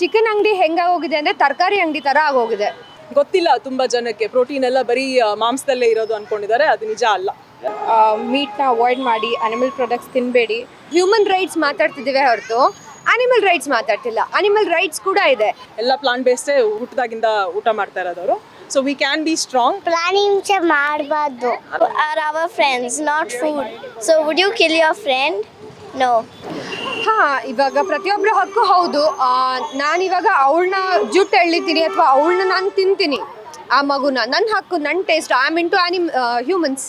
Chicken ಅಂಗಡಿ ಹೆಂಗಾಗೋಗಿದೆ ಅಂದರೆ ತರಕಾರಿ ಅಂಗಡಿ ಥರ ಆಗೋಗಿದೆ. ಗೊತ್ತಿಲ್ಲ ತುಂಬಾ ಜನಕ್ಕೆ. ಪ್ರೋಟೀನ್ ಎಲ್ಲ ಬರೀ ಆ, ಮಾಂಸದಲ್ಲೇ ಇರೋದು ಅನ್ಕೊಂಡಿದ್ದಾರೆ ಅದು ನಿಜ ಅಲ್ಲ. ಮೀಟ್ನ ಅವಾಯ್ಡ್ ಮಾಡಿ ಅನಿಮಲ್ ಪ್ರಾಡಕ್ಟ್ಸ್ ತಿನ್ನಬೇಡಿ ಹ್ಯೂಮನ್ ರೈಟ್ಸ್ ಮಾತಾಡ್ತಿದ್ದೀವಿ ಹೊರತು. ಅನಿಮಲ್ ರೈಟ್ಸ್ ಮಾತಾಡ್ತಿಲ್ಲ. ಅನಿಮಲ್ ರೈಟ್ಸ್ ಕೂಡ ಇದೆ. ಎಲ್ಲ ಪ್ಲಾಂಟ್ ಬೇಸ್ಡೇ ಹುಟ್ಟದಾಗಿಂದ ಊಟ ಮಾಡ್ತಾ ಇರೋದವರು. So we can be strong planning ಹಿಂಸೆ ಮಾಡಬಾರ್ದು. Are our friends not food so would you kill your friend no ಹಾಂ ಇವಾಗ ಪ್ರತಿಯೊಬ್ಬರ ಹಕ್ಕು ಹೌದು. ನಾನಿವಾಗ ಅವಳನ್ನ ಜುಟ್ಟು ಎಳಿತೀನಿ ಅಥವಾ ಅವಳನ್ನ ನಾನು ತಿಂತೀನಿ. ಆ ಮಗುನ ನನ್ನ ಹಕ್ಕು ನನ್ನ ಟೇಸ್ಟ್ ಐ ಆಮ್ ಟು ಆನಿಮ್ ಹ್ಯೂಮನ್ಸ್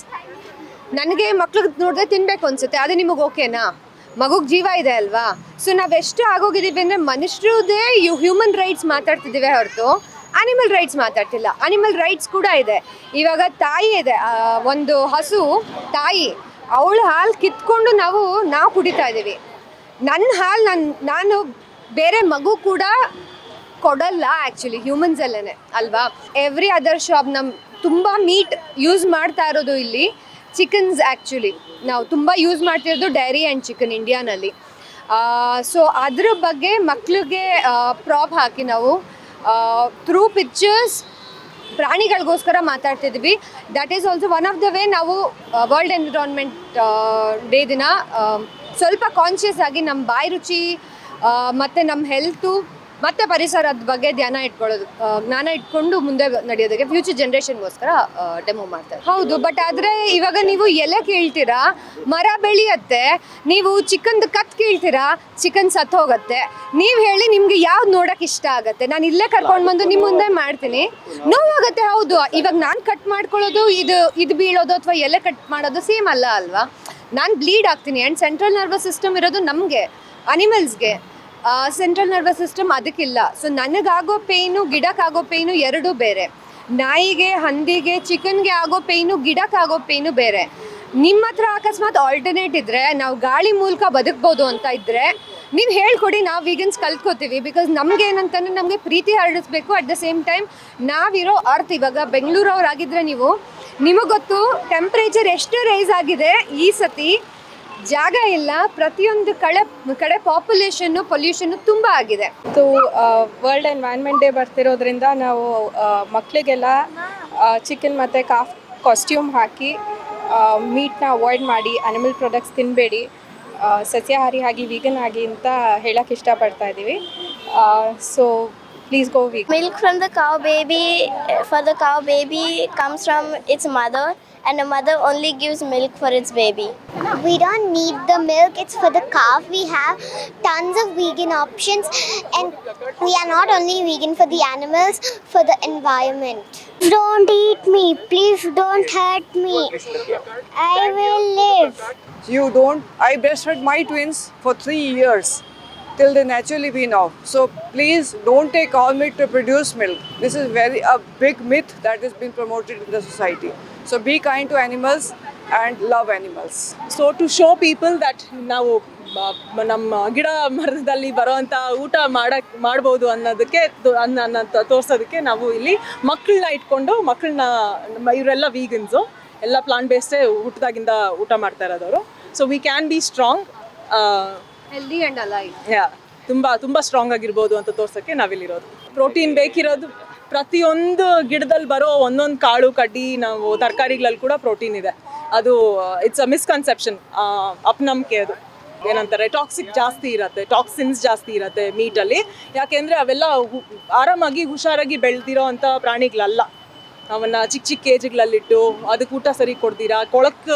ನನಗೆ ಮಕ್ಳಿಗೆ ನೋಡಿದ್ರೆ ತಿನ್ಬೇಕು ಅನ್ಸುತ್ತೆ, ಅದು ನಿಮಗೆ ಓಕೆನಾ ಮಗುಗೆ ಜೀವ ಇದೆ ಅಲ್ವಾ? ಸೊ ನಾವೆಷ್ಟು ಆಗೋಗಿದ್ದೀವಿ ಅಂದರೆ ಮನುಷ್ಯರದೇ ಯು ಹ್ಯೂಮನ್ ರೈಟ್ಸ್ ಮಾತಾಡ್ತಿದ್ದೀವಿ ಹೊರತು. ಅನಿಮಲ್ ರೈಟ್ಸ್ ಮಾತಾಡ್ತಿಲ್ಲ. ಅನಿಮಲ್ ರೈಟ್ಸ್ ಕೂಡ ಇದೆ. ಇವಾಗ ತಾಯಿ ಇದೆ ಒಂದು ಹಸು, ತಾಯಿ. ಅವಳ ಹಾಲು ಕಿತ್ಕೊಂಡು ನಾವು ನಾವು ಕುಡಿತಾ ಇದ್ದೀವಿ ನನ್ನ ಹಾಲು ನಾನು ನಾನು ಬೇರೆ ಮಗು ಕೂಡ ಕೊಡಲ್ಲ ಆ್ಯಕ್ಚುಲಿ ಹ್ಯೂಮನ್ಸಲ್ಲೇ ಅಲ್ವಾ? ಎವ್ರಿ ಅದರ್ ಶಾಪ್ ನಮ್ಮ ತುಂಬ ಮೀಟ್ ಯೂಸ್ ಮಾಡ್ತಾ ಇರೋದು ಇಲ್ಲಿ ಚಿಕನ್ಸ್ ಆ್ಯಕ್ಚುಲಿ ನಾವು ತುಂಬ ಯೂಸ್ ಮಾಡ್ತಿರೋದು ಡೈರಿ ಆ್ಯಂಡ್ ಚಿಕನ್ ಇಂಡಿಯಾನಲ್ಲಿ ಸೊ ಅದ್ರ ಬಗ್ಗೆ ಮಕ್ಳಿಗೆ ಪ್ರಾಪ್ ಹಾಕಿ ನಾವು ಥ್ರೂ ಪಿಕ್ಚರ್ಸ್ ಪ್ರಾಣಿಗಳಿಗೋಸ್ಕರ ಮಾತಾಡ್ತಿದ್ವಿ. That is also one of the way ನಾವು ವರ್ಲ್ಡ್ ಎನ್ವಿರಾನ್ಮೆಂಟ್ ಡೇ ದಿನ ಸ್ವಲ್ಪ ಕಾನ್ಷಿಯಸ್ ಆಗಿ ನಮ್ಮ ಬಾಯಿ ರುಚಿ ಮತ್ತು ನಮ್ಮ ಹೆಲ್ತು ಮತ್ತು ಪರಿಸರದ ಬಗ್ಗೆ ಧ್ಯಾನ ಇಟ್ಕೊಳ್ಳೋದು ಜ್ಞಾನ ಇಟ್ಕೊಂಡು ಮುಂದೆ ನಡೆಯೋದಕ್ಕೆ ಫ್ಯೂಚರ್ ಜನ್ರೇಷನ್ಗೋಸ್ಕರ ಡೆಮೋ ಮಾಡ್ತಾರೆ ಹೌದು ಬಟ್ ಆದರೆ ಇವಾಗ ನೀವು ಎಲೆ ಕೇಳ್ತೀರಾ? ಮರ ಬೆಳೆಯತ್ತೆ, ನೀವು ಚಿಕನ್ದು ಕತ್ ಕೇಳ್ತೀರಾ? ಚಿಕನ್ ಸತ್ತು ಹೋಗುತ್ತೆ. ನೀವು ಹೇಳಿ ನಿಮಗೆ ಯಾವ್ದು ನೋಡೋಕೆ ಇಷ್ಟ ಆಗುತ್ತೆ? ನಾನು ಇಲ್ಲೇ ಕರ್ಕೊಂಡು ಬಂದು ನಿಮ್ಮ ಮುಂದೆ ಮಾಡ್ತೀನಿ. ನೋವಾಗುತ್ತೆ ಹೌದು. ಇವಾಗ ನಾನು ಕಟ್ ಮಾಡ್ಕೊಳ್ಳೋದು, ಇದು ಇದು ಬೀಳೋದು ಅಥವಾ ಎಲೆ ಕಟ್ ಮಾಡೋದು ಸೇಮ್ ಅಲ್ಲ ಅಲ್ವಾ? ನಾನು ಬ್ಲೀಡ್ ಆಗ್ತೀನಿ. ಆ್ಯಂಡ್ ಸೆಂಟ್ರಲ್ ನರ್ವಸ್ ಸಿಸ್ಟಮ್ ಇರೋದು ನಮಗೆ ಅನಿಮಲ್ಸ್ಗೆ ಸೆಂಟ್ರಲ್ ನರ್ವಸ್ ಸಿಸ್ಟಮ್ ಅದಕ್ಕಿಲ್ಲ. ಸೊ ನನಗಾಗೋ ಪೇಯ್ನು ಗಿಡಕ್ಕಾಗೋ ಪೇಯ್ನು ಎರಡೂ ಬೇರೆ. ನಾಯಿಗೆ, ಹಂದಿಗೆ ಚಿಕನ್ಗೆ ಆಗೋ ಪೇಯ್ನು ಗಿಡಕ್ಕಾಗೋ ಪೇಯ್ನು ಬೇರೆ. ನಿಮ್ಮ ಹತ್ರ ಅಕಸ್ಮಾತ್ ಆಲ್ಟರ್ನೇಟ್ ಇದ್ದರೆ ನಾವು ಗಾಳಿ ಮೂಲಕ ಬದುಕ್ಬೋದು ಅಂತ ಇದ್ದರೆ ನೀವು ಹೇಳ್ಕೊಡಿ, ನಾವು ವೀಗನ್ಸ್ ಕಲ್ತ್ಕೋತೀವಿ. ಬಿಕಾಸ್ ನಮ್ಗೆ ಏನಂತಂದ್ರೆ ನಮಗೆ ಪ್ರೀತಿ ಹರಡಿಸ್ಬೇಕು. ಅಟ್ ದ ಸೇಮ್ ಟೈಮ್ ನಾವಿರೋ ಅರ್ತ್ ಇವಾಗ ಆಗಿದ್ರೆ ನೀವು ನಿಮಗೆ ಗೊತ್ತು ಟೆಂಪ್ರೇಚರ್ ಎಷ್ಟು ರೈಸ್ ಆಗಿದೆ ಈ ಸತಿ, ಜಾಗ ಇಲ್ಲ. ಪ್ರತಿಯೊಂದು ಕಡೆ ಕಡೆ ಪಾಪ್ಯುಲೇಷನ್ನು ಪೊಲ್ಯೂಷನ್ನು ತುಂಬ ಆಗಿದೆ. ಇದು ವರ್ಲ್ಡ್ ಎನ್ವೈರ್ನ್ಮೆಂಟ್ ಡೇ ಬರ್ತಿರೋದ್ರಿಂದ ನಾವು ಮಕ್ಕಳಿಗೆಲ್ಲ ಚಿಕನ್ ಮತ್ತು ಕಾಫ್ ಕಾಸ್ಟ್ಯೂಮ್ ಹಾಕಿ ಮೀಟ್ನ ಅವಾಯ್ಡ್ ಮಾಡಿ ಅನಿಮಲ್ ಪ್ರಾಡಕ್ಟ್ಸ್ ತಿನ್ನಬೇಡಿ ಸಸ್ಯಾಹಾರಿ ಆಗಿ ವೀಗನ್ ಆಗಿ ಅಂತ ಹೇಳಕ್ಕೆ ಇಷ್ಟಪಡ್ತಾ ಇದ್ದೀವಿ. So Please go vegan. Milk from the cow baby eh, for the cow baby comes from its mother and a mother only gives milk for its baby. We don't need the milk, it's for the calf. We have tons of vegan options and we are not only vegan for the animals, for the environment. Don't eat me, please don't hurt me. I will live. You don't? I breastfed my twins for three years. Till they naturally wean off so please don't take all milk to produce milk this is very a big myth that has been promoted in the society so be kind to animals and love animals So to show people that now ನಮ್ಮ ಗಿಡ ಮರದಲ್ಲಿ ಬರೋವಂಥ ಊಟ ಮಾಡಕ್ ಮಾಡ್ಬೋದು ಅನ್ನೋದಕ್ಕೆ ಅನ್ನ ತೋರ್ಸೋದಕ್ಕೆ ನಾವು ಇಲ್ಲಿ ಮಕ್ಕಳನ್ನ ಇಟ್ಕೊಂಡು ಮಕ್ಕಳನ್ನ ಇವರೆಲ್ಲ ವೀಗನ್ಸು ಎಲ್ಲ ಪ್ಲಾಂಟ್ ಬೇಸ್ಡೇ ಹುಟ್ಟದಾಗಿಂದ ಊಟ ಮಾಡ್ತಾ ಇರೋದವರು so we can be strong healthy and alive. Yeah ತುಂಬ ತುಂಬ ಸ್ಟ್ರಾಂಗ್ ಆಗಿರ್ಬೋದು ಅಂತ ತೋರ್ಸೋಕ್ಕೆ ನಾವಿಲ್ಲಿರೋದು. ಪ್ರೋಟೀನ್ ಬೇಕಿರೋದು ಪ್ರತಿಯೊಂದು ಗಿಡದಲ್ಲಿ ಬರೋ ಒಂದೊಂದು ಕಾಳು, ಕಡ್ಡಿ, ನಾವು ತರಕಾರಿಗಳಲ್ಲಿ ಕೂಡ ಪ್ರೋಟೀನ್ ಇದೆ. ಅದು ಇಟ್ಸ್ ಅ ಮಿಸ್ಕನ್ಸೆಪ್ಷನ್ ಅಪನಂಬಿಕೆ ಅದು. ಏನಂತಾರೆ ಟಾಕ್ಸಿಕ್ ಜಾಸ್ತಿ ಇರತ್ತೆ ಟಾಕ್ಸಿನ್ಸ್ ಜಾಸ್ತಿ ಇರತ್ತೆ ಮೀಟಲ್ಲಿ ಯಾಕೆಂದರೆ ಅವೆಲ್ಲ ಆರಾಮಾಗಿ, ಹುಷಾರಾಗಿ ಬೆಳೆದಿರೋ ಅಂಥ ಪ್ರಾಣಿಗಳಲ್ಲ. ಅವನ್ನ ಚಿಕ್ಕ ಚಿಕ್ಕ ಕೇಜ್ಗಳಲ್ಲಿಟ್ಟು ಅದಕ್ಕೆ ಊಟ ಸರಿ ಕೊಡ್ತೀರಾ ಕೊಳಕ್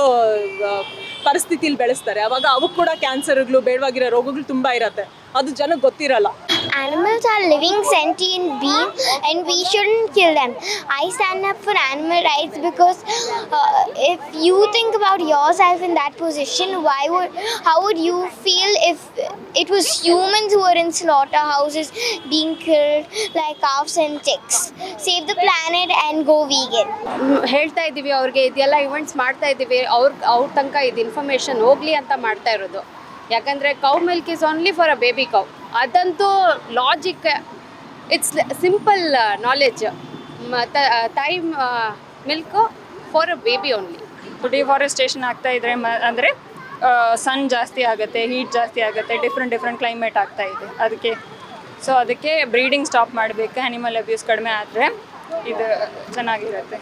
ಪರಿಸ್ಥಿತಿಲಿ ಬೆಳೆಸ್ತಾರೆ. ಅವಾಗ ಅವಕ್ಕೆ ಕೂಡ ಕ್ಯಾನ್ಸರ್ಗಳು ಬೇಡವಾಗಿರೋ ರೋಗಗಳು ತುಂಬ ಇರತ್ತೆ. ಅದು ಜನಕ್ಕೆ ಗೊತ್ತಿರಲ್ಲ. Animals are living sentient beings and we shouldn't kill them. I stand up for animal rights because uh, if you think about yourself in that position, why would how would you feel if it was humans who were in slaughterhouses being killed like cows and chicks? Save the planet and go vegan. ಮ್, ಹೇಳ್ತಾ ಇದ್ದೀವಿ ಅವ್ರಿಗೆ ಇದೆಲ್ಲ events ಮಾಡ್ತಾ ಇದ್ದೀವಿ ಅವ್ರ ಅವ್ರ ತನಕ ಇದು ಇನ್ಫಾರ್ಮೇಷನ್ ಹೋಗಲಿ ಅಂತ ಮಾಡ್ತಾ ಇರೋದು ಯಾಕಂದರೆ cow milk is only for a baby cow ಅದಂತೂ ಲಾಜಿಕ್ ಇಟ್ಸ್ ಸಿಂಪಲ್ ನಾಲೆಜ್ ತಾಯಿ milk for a baby only deforestation ಆಗ್ತಾ ಇದ್ರೆ ಮ, ಅಂದರೆ ಸನ್ ಜಾಸ್ತಿ ಆಗುತ್ತೆ ಹೀಟ್ ಜಾಸ್ತಿ ಆಗುತ್ತೆ ಡಿಫ್ರೆಂಟ್ ಡಿಫ್ರೆಂಟ್ ಕ್ಲೈಮೇಟ್ ಆಗ್ತಾ ಇದೆ. ಅದಕ್ಕೆ ಸೊ ಅದಕ್ಕೆ ಬ್ರೀಡಿಂಗ್ ಸ್ಟಾಪ್ ಮಾಡಬೇಕು. ಅನಿಮಲ್ ಅಬ್ಯೂಸ್ ಕಡಿಮೆ ಆದರೆ ಇದು ಚೆನ್ನಾಗಿರುತ್ತೆ.